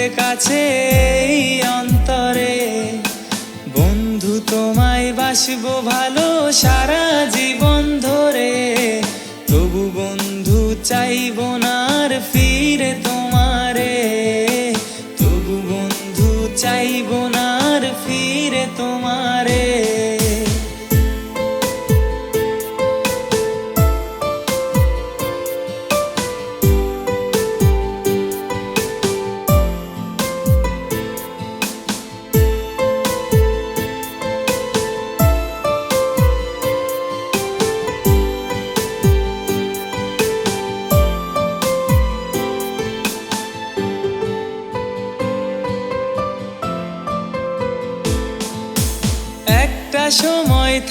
থাকবে কাছে অন্তরে। বন্ধু, তোমায় বাসব ভালো সারা জীবন ধরে। তবু বন্ধু, চাইব না আর ফিরে তোমারে। তবু বন্ধু, চাইব না আর ফিরে তোমারে।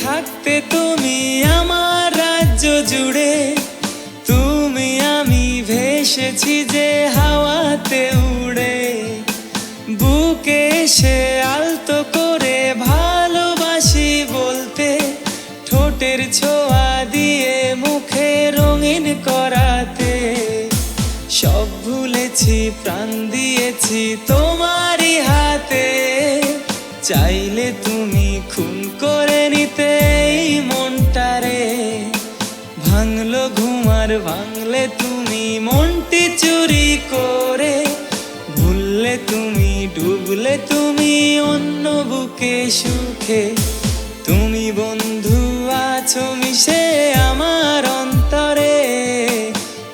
থাকতে তুমি আমার রাজ্য জুড়ে, তুমি আমি ভেসেছি যে হাওয়াতে উড়ে। বুকে সে আলতো করে ভালোবাসি বলতে, ঠোঁটের ছোঁয়া দিয়ে মুখে রঙিন করাতে। সব ভুলেছি, প্রাণ দিয়েছি তোমারই হাতে। চাইলে তুমি খুন করে নিতে এই মনটারে ভাঙলো ঘুমার ভাঙলে তুমি মনটি চুরি করে। ভুললে তুমি, ডুবলে তুমি অন্য বুকে সুখে। তুমি বন্ধু আছো মিশে আমার অন্তরে।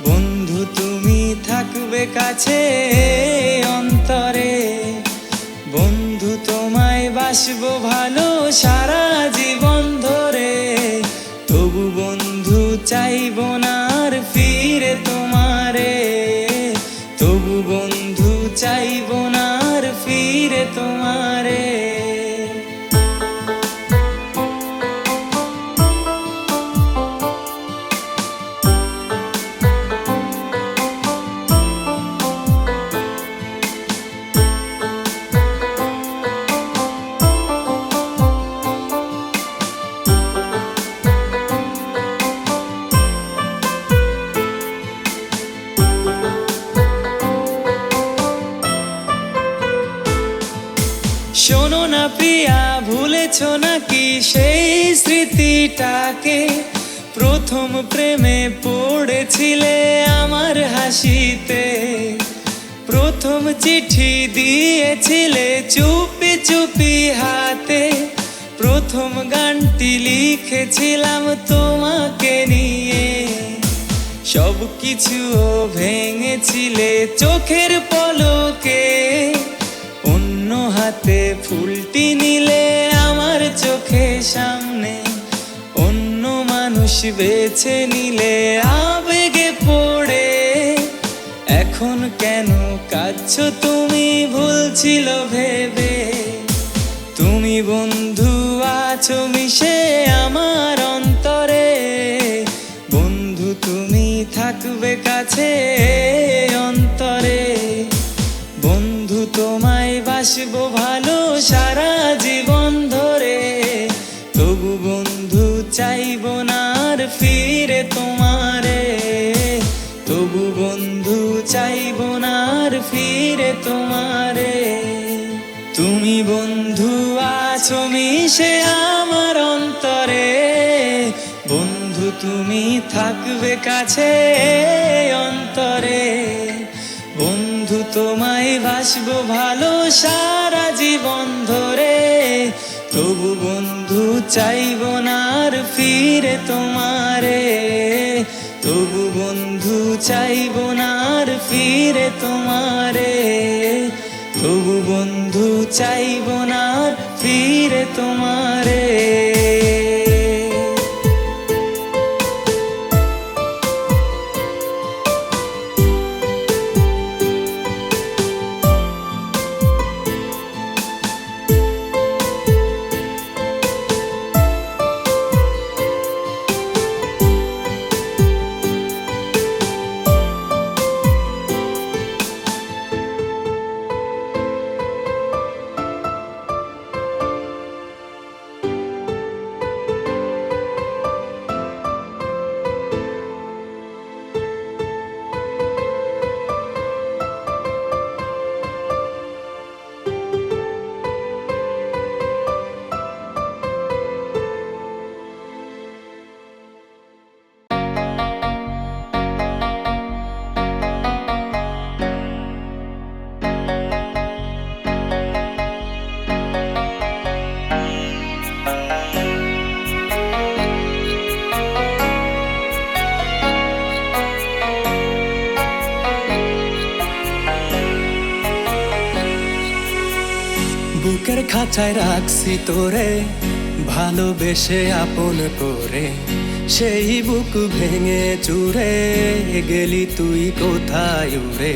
বন্ধু তুমি থাকবে কাছে। বাসবো ভালো সারা স্মৃতিটাকে প্রথম প্রেমে পড়েছিলে আমার হাসিতে। প্রথম চিঠি দিয়েছিলে চুপি চুপি হাতে। প্রথম গানটি লিখেছিলাম তোমাকে নিয়ে। সব কিছু ভেঙেছিলে চোখের পলকে। অন্য হাতে ফুলটি নিলে আমার চোখে সামনে বেছে নিলে আবেগে পড়ে। এখন কেন কাচ্ছ তুমি ভুলছিল ভেবে? তুমি বন্ধু আছো মিশে আমার অন্তরে। বন্ধু তুমি থাকবে কাছে চাইব না আর ফিরে তোমারে। তুমি বন্ধু আছো মিশে আমার অন্তরে। বন্ধু, তুমি থাকবে কাছে অন্তরে। বন্ধু, তোমায় বাসবো ভালো সারা জীবন ধরে। তবু বন্ধু, চাইব না আর ফিরে তোমারে। চাইব না আর ফিরে তোমারে। তবু বন্ধু চাইব না আর ফিরে তোমারে। খাঁচায় রাখছি তোরে, ভালোবেসে আপন করে। সেই বুক ভেঙে চুরে গেলি তুই কোথায় উড়ে?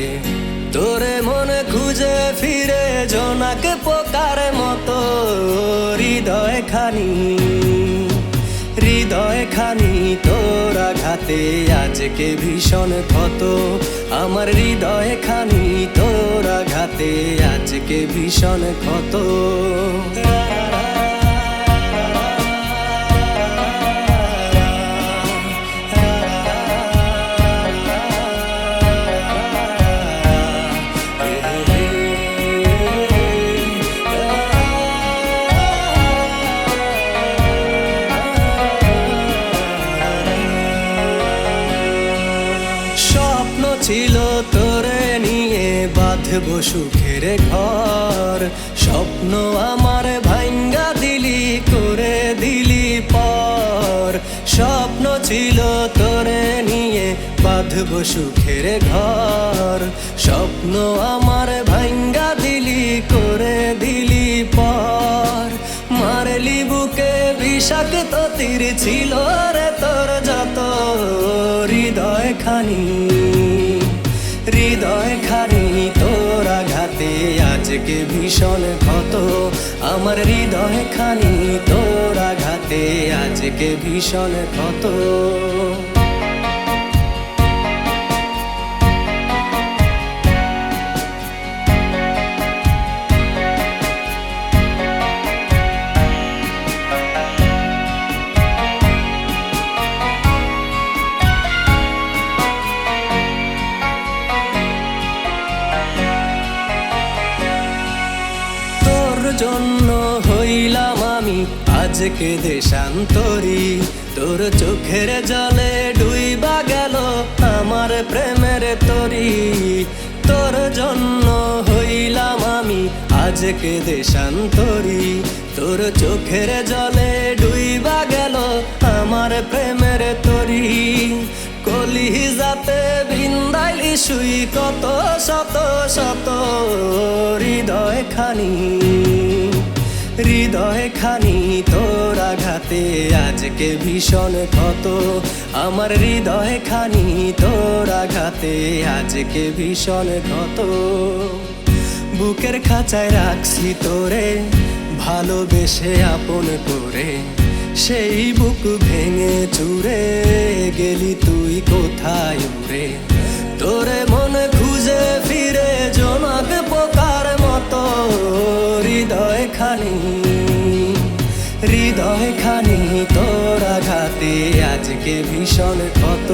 তোরে মনে খুঁজে ফিরে জোনাকে পোকার মতো হৃদয় খানি হৃদয় খানি তোর আঘাতে আজকে ভীষণ ক্ষত। আমার হৃদয় খানি তোর আঘাতে আজকে ভীষণ ক্ষত। বাঁধব সুখের ঘর। স্বপ্ন আমার ভাঙ্গা দিলি, করে দিলি পর। স্বপ্ন ছিল তোরে নিয়ে বাঁধব সুখের ঘর। স্বপ্ন আমার ভাঙ্গা দিলি, করে দিলি পর। মারলি বুকে বিষাক্ত তীর ছিল রে তোর যত হৃদয় খানি হৃদয় খানি আজকে ভীষণ ক্ষত। আমার হৃদয় খানি তোর আঘাতে আজকে ভীষণ ক্ষত। আজকে দেশান্তরি তোর চোখের জলে ডুইবা গেল আমার প্রেমের তরি। তোর জন্য হইলাম আমি আজকে দেশান্তরি তোর চোখের জলে ডুইবা গেল আমার প্রেমের তরি। কলি যাতে বৃন্দাইলি শুই কত শত শত হৃদয় খানি। হৃদয় খানি তোর আঘাতে আজকে ভীষণ ক্ষত। আমার হৃদয় খানি তোর আঘাতে আজকে ভীষণ ক্ষত। বুকের খাঁচায় রাখছি তোরে, ভালোবেসে আপন করে। সেই বুক ভেঙে চুরে গেলি তুই কোথায় উড়ে? তোরে মনে খুঁজে ফিরে জনক পোকার মতো হৃদয় খানি হৃদয় খানি তোর আঘাতে আজকে ভীষণ ক্ষত।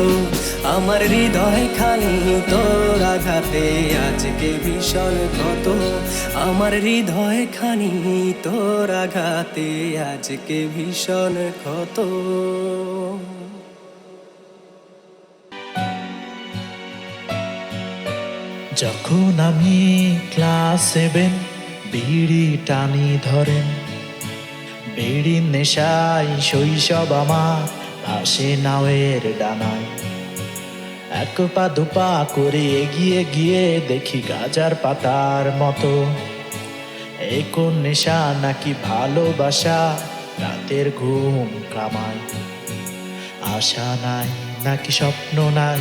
আমার হৃদয় খানি তোর আঘাতে আজকে ভীষণ ক্ষত। আমার হৃদয় খানি তোর আঘাতে আজকে ভীষণ ক্ষত। যখন আমি ক্লাস সেভেন বিড়ি টানি ধরেন বিড়ির নেশায় শৈশব আমার ভাসে নাওয়ের ডানায়। এক পা দুপা করে এগিয়ে গিয়ে দেখি গাজার পাতার মতো। এই কোন নেশা নাকি ভালোবাসা রাতের ঘুম কামায়? আশা নাই নাকি স্বপ্ন নাই?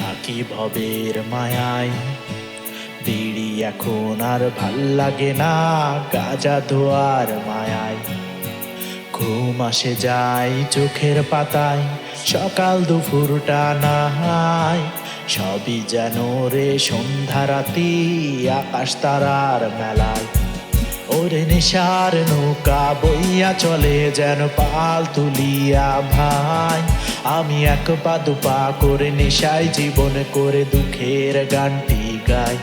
থাকি ভবের মায়ায়। বিড়ি এখন আর ভালো লাগে না, গাজা ধোয়ার মায়ায়। ঘুম আসে যায় চোখের পাতায়, সকাল দুপুরটা নাহায় সবই যেন রে সন্ধ্যা রাতি, আকাশ তারার মেলায়। ওরে নিশার নৌকা বইয়া চলে যেন পাল তুলিয়া ভাই। আমি এক পা দুপা করে নেশায় জীবন করে দুঃখের গানটি গাই।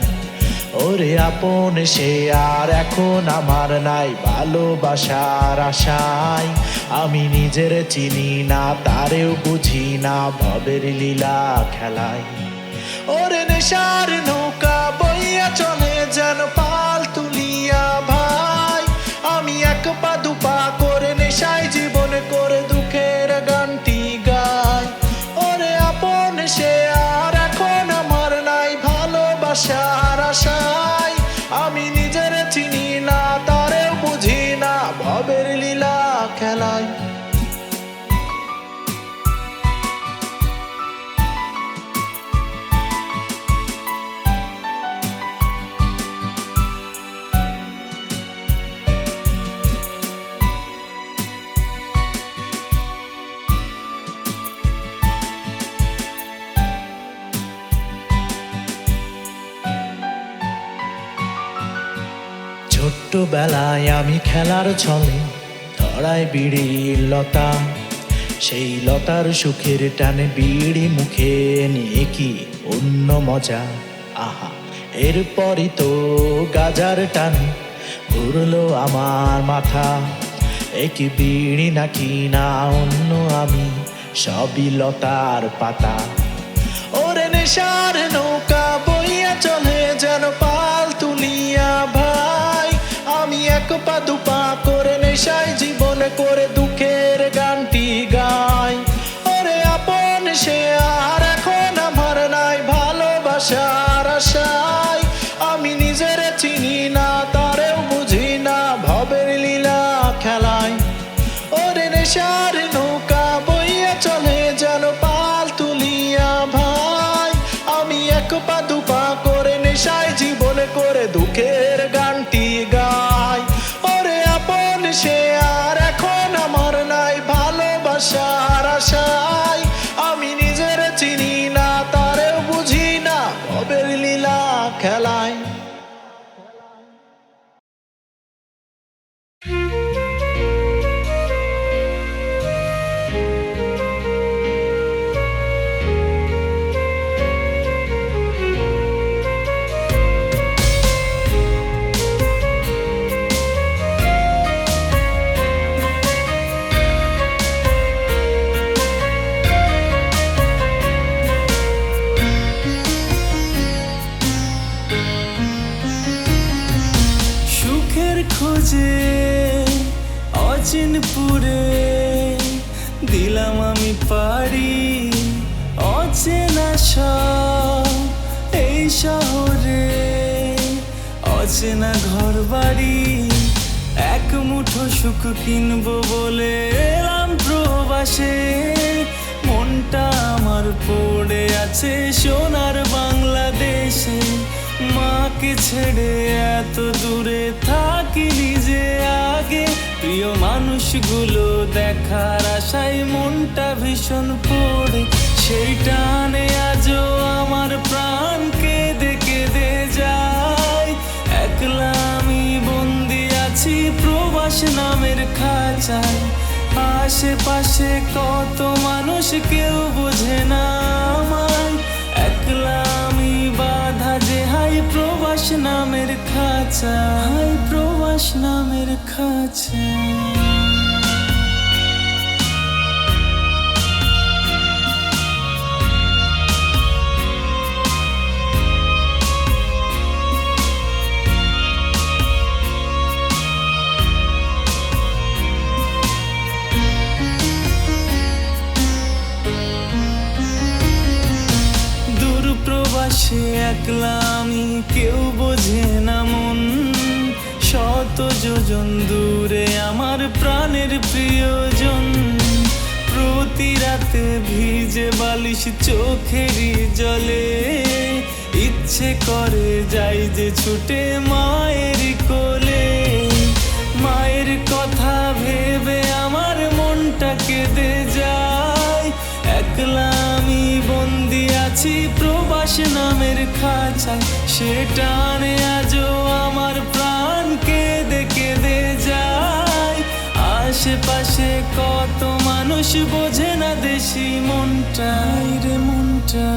ওরে আপন সে আর এখন আমার নাই ভালোবাসার আশায়। আমি নিজের চিনি না, তারেও বুঝি না ভবের লীলা খেলায়। ওরে নেশার নৌকা বইয়া চলে যেন পাল তুলিয়া ভাই এক পা দুপা করে নেশায় ছোট্টবেলায় আমি খেলার ছলে ধরায় বিড়ি লতা। সেই লতার সুখের টানে বিড়ি মুখে নিয়ে কি অন্য মজা? আহা, এরপরই তো গাজার টানে ঘুরলো আমার মাথা। একই বিড়ি নাকি না অন্য আমি, সবই লতার পাতা। ওরে নেশার নৌকা বইয়া চলে যেন পাল তুলিয়া ভাই আমি এক পা দুপা করে নেশায় জীবন করে দুঃখের গানটি গাই। ওরে আপন সে আর এখন আমার নাই ভালোবাসার আছে সোনার বাংলাদেশে, মাকে ছেড়ে এত দূরে থাকি নিজে আগে। প্রিয় মানুষগুলো দেখার আশায় মনটা ভীষণ পড়ে। সেই টানে আজও আমার প্রাণ কেঁদে কেঁদে যায়। একলা আমি বন্দি আছি প্রবাস নামের খাঁচায়। আশেপাশে কত মানুষ কেউ বোঝে না আমার একলা আমি বাধা যে, হাই প্রবাস নামের খাঁচা, হাই প্রবাস নামের খাঁচা। একলা আমি কেউ বোঝে না মন। শত যোজন দূরে আমার প্রাণের প্রিয়জন। প্রতি রাতে ভিজে বালিশ চোখেরই জলে। ইচ্ছে করে যাই যে ছুটে মায়ের কোলে। মায়ের কথা ভেবে আমার মনটা কেঁদে যায় একলা আমি বন্দি আছি প্রবাস নামের খাঁচায়। সে টানে আজও আমার প্রাণ কেঁদে কেঁদে যায়। আশেপাশে কত মানুষ বোঝে না দেশি মনটা রে মনটা।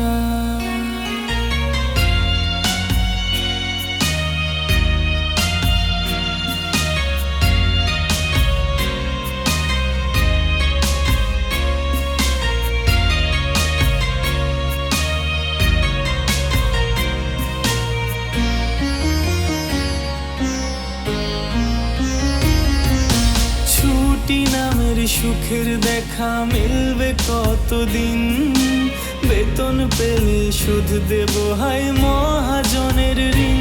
সুখের দেখা মিলবে কতদিন? বেতন পেলে সুদ দেব হাই মহাজনের ঋণ।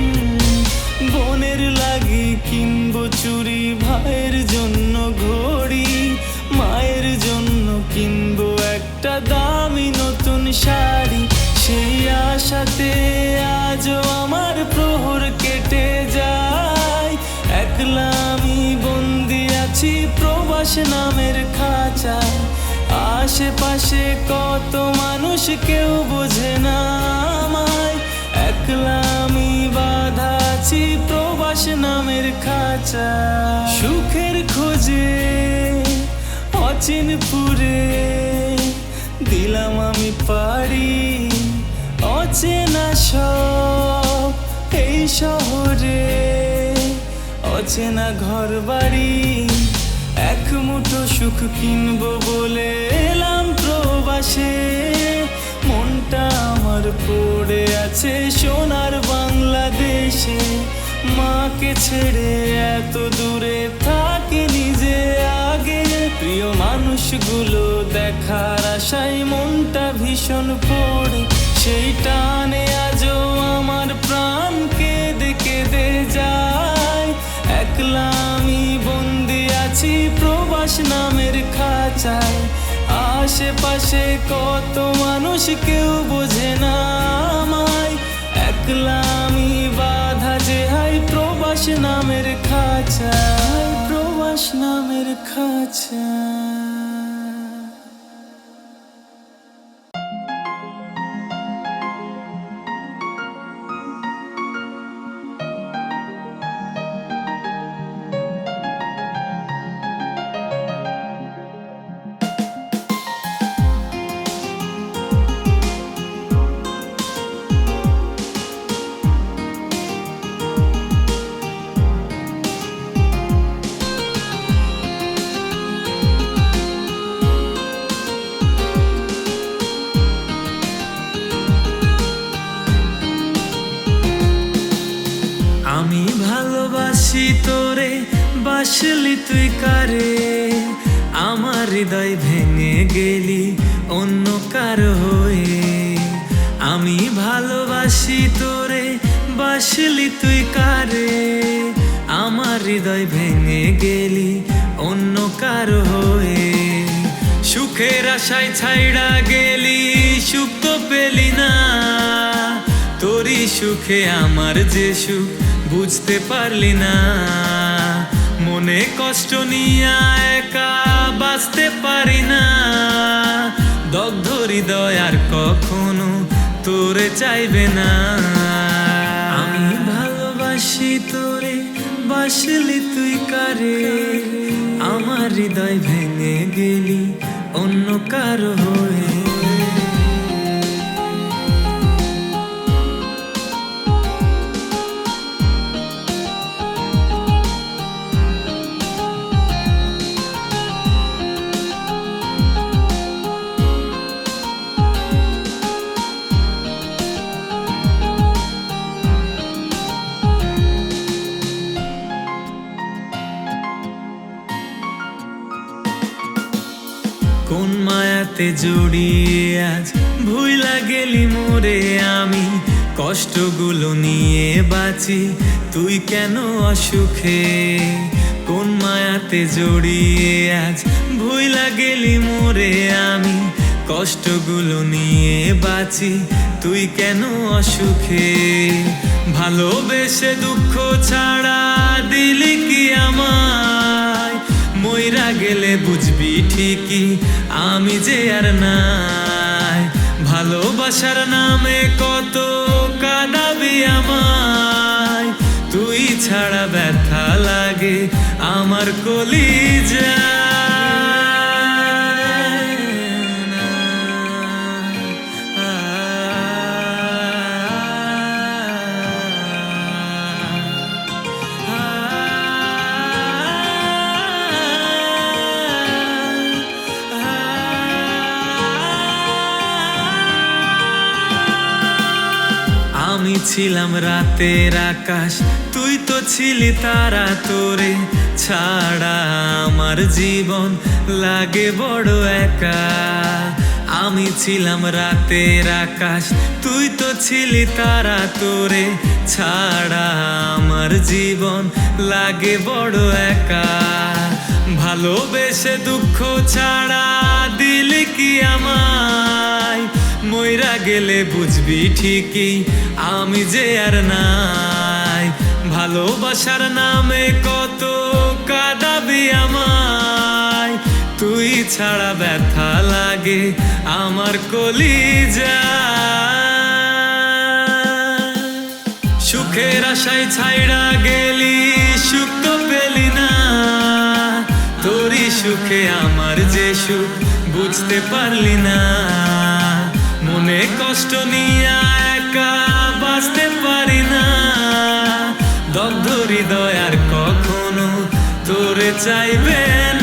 বোনের লাগে কিনব চুরি, ভাইয়ের জন্য ঘড়ি, মায়ের জন্য কিনব একটা দামি নতুন শাড়ি। সেই আশাতে আজও প্রবাস নামের খাঁচায় আশেপাশে কত মানুষ কেউ বোঝে না আমায়। বাধা আছি প্রবাস নামের খাঁচা। সুখের খোঁজে অচিনপুরে দিলাম আমি পারি অচেনা সব এই শহরে, অচেনা ঘর বাড়ি এক মুঠো সুখ কিনবো বলে এলাম প্রবাসে। মনটা আমার পড়ে আছে সোনার বাংলাদেশে। মাকে ছেড়ে এত দূরে থাকে নিজে আগে। প্রিয় মানুষগুলো দেখার আশায় মনটা ভীষণ পড়ে। সেই টানে আজও আমার প্রাণ কেঁদে কেঁদে যায়। একলা প্রবাস নামের খাঁচায়। আশেপাশে কত মানুষ কেউ বোঝে না আমায়। একলা আমি বাধা যে হাই, প্রবাস নামের খাঁচায়। প্রবাস নামের খাঁচা আশায় ছাইড়া গেলি, সুখ তো পেলি না। তোরই সুখে আমার যে সুখ, বুঝতে পারলি না। মনে কষ্ট নিয়ে একা বাঁচতে পারি না। দগ্ধ হৃদয় আর কখনো তোরে চাইবে না। আমি ভালোবাসি তোরে, বাসলি তুই কারে? আমার হৃদয় ভেঙে গেলি অন্য কারও হয়ে কোন মায়াতে জড়িয়ে আজ ভুইলা গেলি মোরে আমি? কষ্টগুলো নিয়ে বাঁচি, তুই কেন অসুখে? কোন মায়াতে জড়িয়ে আজ ভুইলা গেলি মোরে আমি? কষ্টগুলো নিয়ে বাঁচি, তুই কেন অসুখে? ভালোবেসে দুঃখ ছাড়া দিলি কি আমায়? মইরা গেলে বুঝবি ঠিকই। আমি যে আর নাই, ভালোবাসার নামে কত কাদাবি আমায়। তুই ছাড়া ব্যথা লাগে, আমার কলি রাতের আকাশ, তুই তো ছিলি তারা তোরে ছাড়া। আমার জীবন লাগে বড় একা। আমি ছিলাম রাতের আকাশ, তুই তো ছিলি তারা তোরে ছাড়া। আমার জীবন লাগে বড় একা। ভালোবেসে দুঃখ ছাড়া দিলি কি আমায়? মইরা গেলে বুঝবি ঠিকই, আমি যে আর নাই। ভালোবাসার নামে কত কাদাবি আমায়। তুই ছাড়া ব্যথা লাগে, আমার কলি যা সুখের আশায় ছাইড়া গেলি, সুখ তো পেলি না। তোরই সুখে আমার যে সুখ, বুঝতে পারলি না। মনে কষ্ট নিয়ে একা বাঁচতে পারি না। দগ্ধ হৃদয় আর কখনো তোরে চাইবে না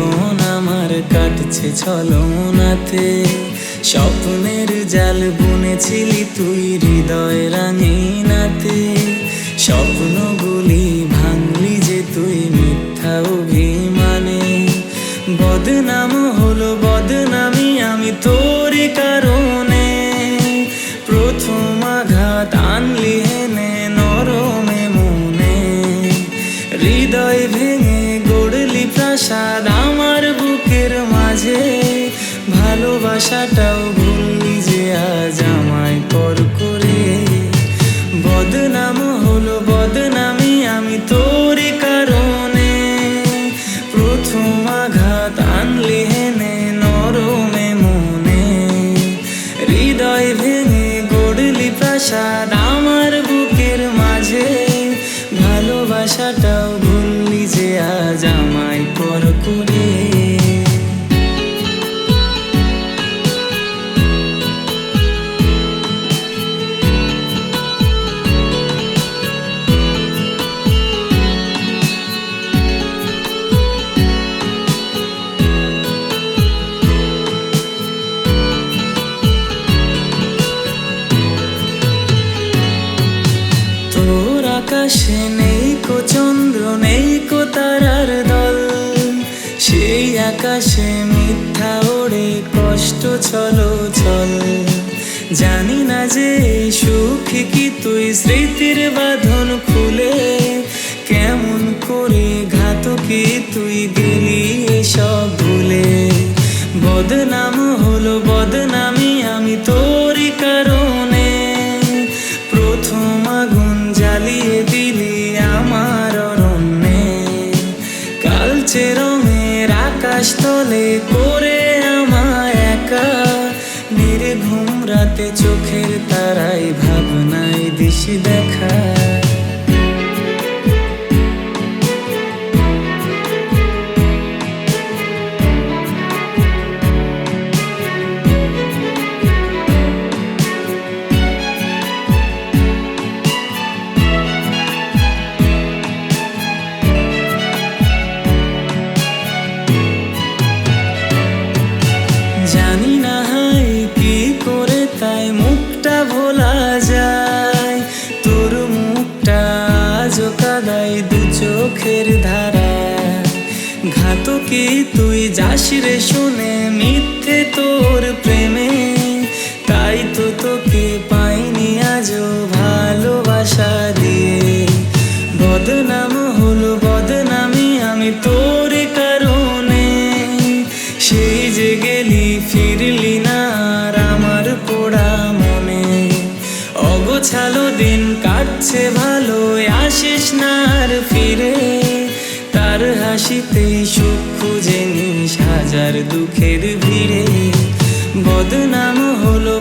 জীবন আমার কাটছে ছলনাতে। স্বপ্নের জাল বুনেছিলি তুই হৃদয় রাঙিনাতে। স্বপ্নগুলি ভাঙলি যে তুই মিথ্যা অভিমানে। বদনাম হলো বদনামি আমি তোর কারণে। প্রথম আঘাত আনলি হেনে নরমে মনে। হৃদয় ভেঙে গড়লি প্রাসাদ shadow. আকাশে মিথ্যা ওড়ে কষ্ট চলো চল। জানি না যে সুখ কি তুই স্মৃতির বাঁধন করে আমায় একা। নির্ঘুম রাতে চোখের তারাই ভাবনায় দিশি দেখায় রে মুখের ভিড়ে বদনাম হলো